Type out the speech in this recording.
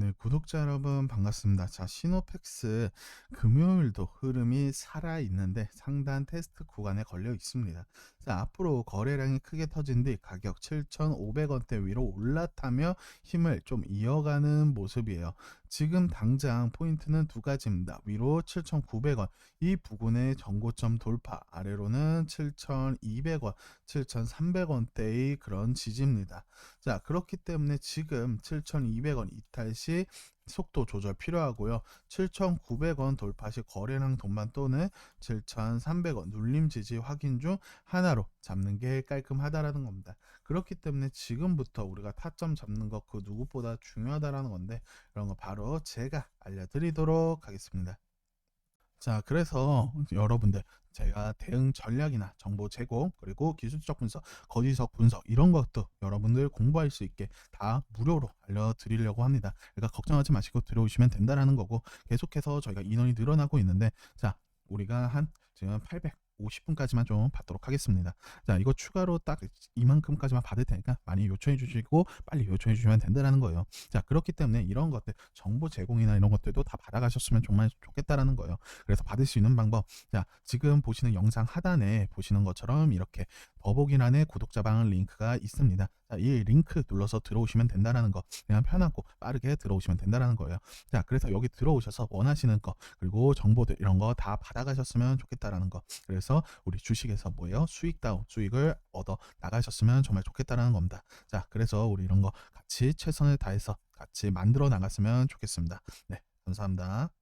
네, 구독자 여러분 반갑습니다. 자, 시노팩스 금요일도 흐름이 살아 있는데 상단 테스트 구간에 걸려 있습니다. 자, 앞으로 거래량이 크게 터진 뒤 가격 7,500원대 위로 올라타며 힘을 좀 이어가는 모습이에요. 지금 당장 포인트는 두 가지입니다. 위로 7,900원 이 부근의 전고점 돌파, 아래로는 7,200원, 7,300원대의 그런 지지입니다. 자, 그렇기 때문에 지금 7,200원 이탈 시 속도 조절 필요하고요. 7,900원 돌파 시 거래량 돈만 또는 7,300원 눌림 지지 확인 중 하나로 잡는 게 깔끔하다라는 겁니다. 그렇기 때문에 지금부터 우리가 타점 잡는 것 그 누구보다 중요하다라는 건데 이런 거 바로 제가 알려드리도록 하겠습니다. 자, 그래서 여러분들 제가 대응 전략이나 정보 제공 그리고 기술적 분석, 거시적 분석 이런 것도 여러분들 공부할 수 있게 다 무료로 알려드리려고 합니다. 그러니까 걱정하지 마시고 들어오시면 된다라는 거고 계속해서 저희가 인원이 늘어나고 있는데 자, 우리가 한 지금 800 50분까지만 좀 받도록 하겠습니다. 자, 이거 추가로 딱 이만큼까지만 받을 테니까 많이 요청해 주시고 빨리 요청해 주시면 된다라는 거예요. 자, 그렇기 때문에 이런 것들 정보 제공이나 이런 것들도 다 받아가셨으면 정말 좋겠다라는 거예요. 그래서 받을 수 있는 방법. 자, 지금 보시는 영상 하단에 보시는 것처럼 이렇게 더보기란에 구독자 방 링크가 있습니다. 자, 이 링크 눌러서 들어오시면 된다라는 거. 그냥 편하고 빠르게 들어오시면 된다라는 거예요. 자, 그래서 여기 들어오셔서 원하시는 거 그리고 정보들 이런 거 다 받아가셨으면 좋겠다라는 거. 그래서 우리 주식에서 뭐예요? 수익 다운, 수익을 얻어 나가셨으면 정말 좋겠다라는 겁니다. 자, 그래서 우리 이런 거 같이 최선을 다해서 같이 만들어 나갔으면 좋겠습니다. 네, 감사합니다.